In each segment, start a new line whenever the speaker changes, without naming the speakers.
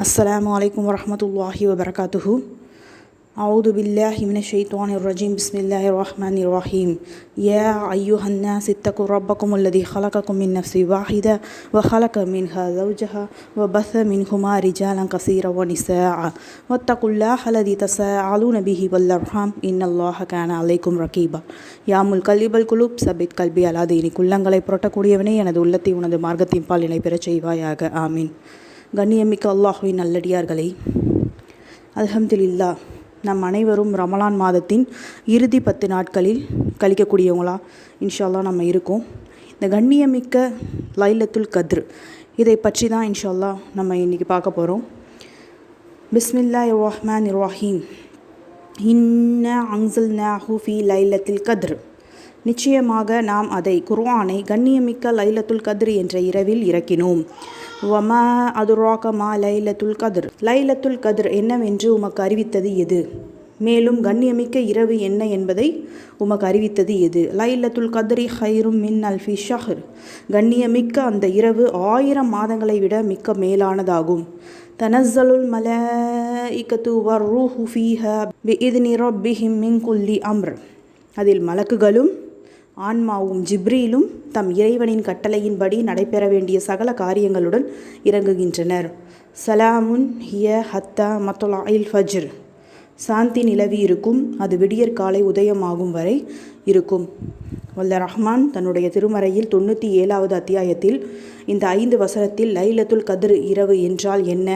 السلام عليكم ورحمة الله وبركاته أعوذ بالله من الشيطان الرجيم بسم الله الرحمن الرحيم يا أيها الناس اتقوا ربكم الذي خلقكم من نفس واحدة وخلق منها زوجها وبث منهما رجالا كثيرا ونساء واتقوا الله الذي تساءلون به والأرحام إن الله كان عليكم رقيبا யாமுல் கல்லிபல் குலூப் சபித் கல்வி அலாதீனி குள்ளங்களை புரட்டக்கூடியவனே எனது உள்ளத்தை உனது மார்க்கத்தின் பால் இணை பெறச் செய்வாயாக ஆமீன் கண்ணியமிக்க அல்லாஹுவின் நல்லடியார்களை. அல்ஹம்துலில்லா நம் அனைவரும் ரமலான் மாதத்தின் இறுதி பத்து நாட்களில் கழிக்கக்கூடியவங்களா? இன்ஷால்லா நம்ம இருக்கோம். இந்த கண்ணியமிக்க லைலத்துல் கத்ர் இதை பற்றி தான் இன்ஷால்லா நம்ம இன்றைக்கி பார்க்க போகிறோம் பிஸ்மில்லா ரஹ்மான் ரஹீம். இன்ன அங்சல் நாஹு ஃபி லைலத்தில் கத்ர். நிச்சயமாக நாம் அதை குர்ஆனை கண்ணியமிக்க லைலத்துல் கத்ர் என்ற இரவில் இறக்கினோம். வமா அதுராகமா லைலத்துல் கதிர். லைலத்துல் கதிர் என்னவென்று உமக்கு அறிவித்தது எது? மேலும் கண்ணியமிக்க இரவு என்ன என்பதை உமக்கு அறிவித்தது எது? லைலத்துல் கதிரி ஹைரும் மின் அல்ஃபி ஷஹர். கண்ணியமிக்க அந்த இரவு ஆயிரம் மாதங்களை விட மிக்க மேலானதாகும். தனஸ்ஸலுல் இக்கத்து வர் ரூஹு ஃபீஹ பி இத்னி ரப்பிஹிம் மின் குல்லி அம்ர். அதில் மலக்குகளும் ஆன்மாவும் ஜிப்ரீலும் தம் இறைவனின் கட்டளையின்படி நடைபெற வேண்டிய சகல காரியங்களுடன் இறங்குகின்றனர். சலாமுன் ஹிய ஹத்தா மத்தொலாயில் ஃபஜ்ர். சாந்தி நிலவி இருக்கும். அது விடியற் காலை உதயமாகும் வரை இருக்கும். வல்ல ரஹ்மான் தன்னுடைய திருமறையில் தொண்ணூற்றி ஏழாவது அத்தியாயத்தில் இந்த ஐந்து வசனத்தில் லைலத்துல் கதிர் இரவு என்றால் என்ன?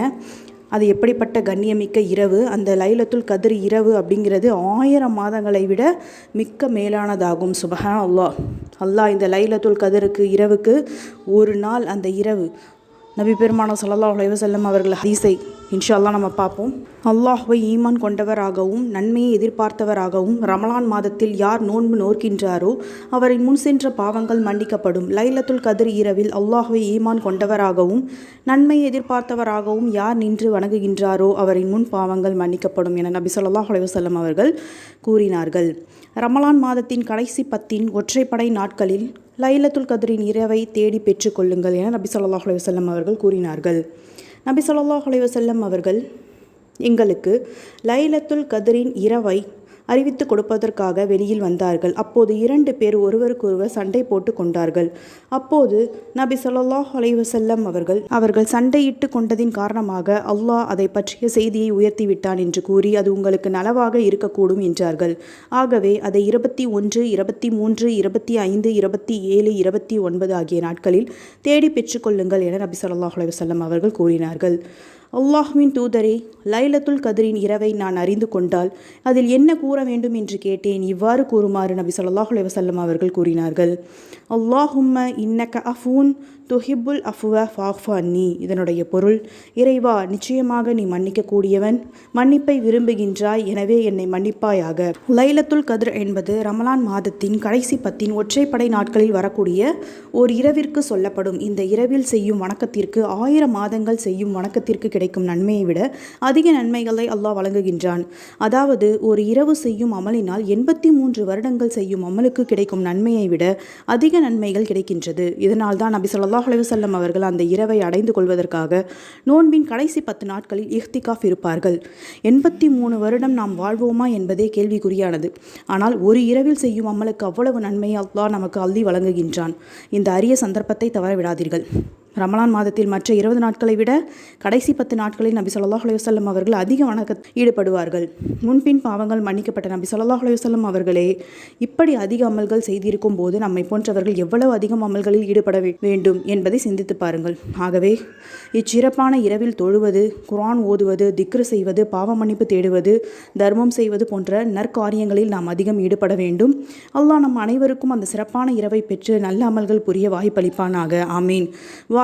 அது எப்படிப்பட்ட கண்ணியமிக்க இரவு? அந்த லைலத்துல் கதிர் இரவு அப்படிங்கிறது ஆயிரம் மாதங்களை விட மிக்க மேலானதாகும். சுபஹான் அல்லாஹ் அல்லாஹ் இந்த லைலத்துல் கதிருக்கு இரவுக்கு ஒரு நாள் அந்த இரவு. நபி பெருமானம் சல்லா அலைவசல்லம் அவர்கள் ஹதீஸை இன்ஷால்லா நம்ம பார்ப்போம். அல்லாஹுவை ஈமான் கொண்டவராகவும் நன்மையை எதிர்பார்த்தவராகவும் ரமலான் மாதத்தில் யார் நோன்பு நோக்கின்றாரோ அவரின் முன் சென்ற பாவங்கள் மன்னிக்கப்படும். லைலத்துல் கதிர் இரவில் அல்லாஹுவை ஈமான் கொண்டவராகவும் நன்மையை எதிர்பார்த்தவராகவும் யார் நின்று வணங்குகின்றாரோ அவரின் முன் பாவங்கள் மன்னிக்கப்படும் என நபி சொல்லாஹ் அலைவசல்லம் அவர்கள் கூறினார்கள். ரமலான் மாதத்தின் கடைசி பத்தின் ஒற்றைப்படை நாட்களில் லைலத்துல் கதிரின் இரவை தேடி பெற்றுக்கொள்ளுங்கள் என நபி சொல்லாஹ் அலைவசல்லம் அவர்கள் கூறினார்கள். நபி சொல்லாஹ் அலைவசல்லம் அவர்கள் எங்களுக்கு லைலத்துல் கதிரின் இரவை அறிவித்து கொடுப்பதற்காக வெளியில் வந்தார்கள். அப்போது இரண்டு பேர் ஒருவருக்கொருவர் சண்டை போட்டு கொண்டார்கள். அப்போது நபி சொல்லாஹ் அலைவசல்லம் அவர்கள் அவர்கள் சண்டையிட்டு கொண்டதின் காரணமாக அல்லாஹ் அதை பற்றிய செய்தியை உயர்த்திவிட்டான் என்று கூறி அது உங்களுக்கு நலவாக இருக்கக்கூடும் என்றார்கள். ஆகவே அதை இருபத்தி ஒன்று இருபத்தி மூன்று இருபத்தி ஐந்து இருபத்தி ஏழு இருபத்தி ஒன்பது ஆகிய நாட்களில் தேடி பெற்றுக்கொள்ளுங்கள் என நபி சொல்லாஹ் அலைவசல்லம் அவர்கள் கூறினார்கள். அல்லாஹ்வின் தூதரே லைலத்துல் கதிரின் இரவை நான் அறிந்து கொண்டால் அதில் என்ன கூற வேண்டும் என்று கேட்டேன். இவ்வாறு கூறுமாறு நபி சொல்லாஹ் அலைவசல்லம் அவர்கள் கூறினார்கள். அல்லாஹும்ம இன்னக்க அஃபூன் துஹிப்புல் அஃபுவ ஃபாஃபு அன்னி. இதனுடைய பொருள் இறைவா நிச்சயமாக நீ மன்னிக்கக்கூடியவன். மன்னிப்பை விரும்புகின்றாய் எனவே என்னை மன்னிப்பாயாக. லைலத்துல் கதிர் என்பது ரமலான் மாதத்தின் கடைசி பத்தின் ஒற்றைப்படை நாட்களில் வரக்கூடிய ஓர் இரவிற்கு சொல்லப்படும். இந்த இரவில் செய்யும் வணக்கத்திற்கு ஆயிரம் மாதங்கள் செய்யும் வணக்கத்திற்கு கிடைக்கும் நன்மையை விட அதிக நன்மைகளை அல்லாஹ் வழங்குகின்றான். அதாவது ஒரு இரவு செய்யும் அமலினால் எண்பத்தி மூன்று வருடங்கள் செய்யும் அமலுக்கு கிடைக்கும் நன்மையை விட அதிக நன்மைகள் கிடைக்கின்றது. இதனால் தான் நபி சொல்லா சல்லாஹ் செல்லம் அவர்கள் அந்த இரவை அடைந்து கொள்வதற்காக நோன்பின் கடைசி பத்து நாட்களில் இஹ்திகாஃப் இருப்பார்கள். எண்பத்தி மூணு வருடம் நாம் வாழ்வோமா என்பதே கேள்விக்குறியானது. ஆனால் ஒரு இரவில் செய்யும் அம்மலுக்கு அவ்வளவு நன்மையை அல்லாஹ் நமக்கு அள்ளி வழங்குகின்றான். இந்த அரிய சந்தர்ப்பத்தை தவற விடாதீர்கள். ரமலான் மாதத்தில் மற்ற இருபது நாட்களை விட கடைசி பத்து நாட்களில் நபி சொல்லாஹ் அலையுசல்லம் அவர்கள் அதிக வணக்க ஈடுபடுவார்கள். முன்பின் பாவங்கள் மன்னிக்கப்பட்ட நபி சொல்லாஹ் அலையுசல்லம் அவர்களே இப்படி அதிக அமல்கள் செய்திருக்கும் போது நம்மை போன்றவர்கள் எவ்வளவு அதிகம் அமல்களில் ஈடுபட வேண்டும் என்பதை சிந்தித்து பாருங்கள். ஆகவே இச்சிறப்பான இரவில் தொழுவது குரான் ஓதுவது திக்ரு செய்வது பாவ மன்னிப்பு தேடுவது தர்மம் செய்வது போன்ற நற்காரியங்களில் நாம் அதிகம் ஈடுபட வேண்டும். அல்லாஹ் நம் அனைவருக்கும் அந்த சிறப்பான இரவை பெற்று நல்ல அமல்கள் புரிய வாய்ப்பளிப்பானாக. ஆமீன்.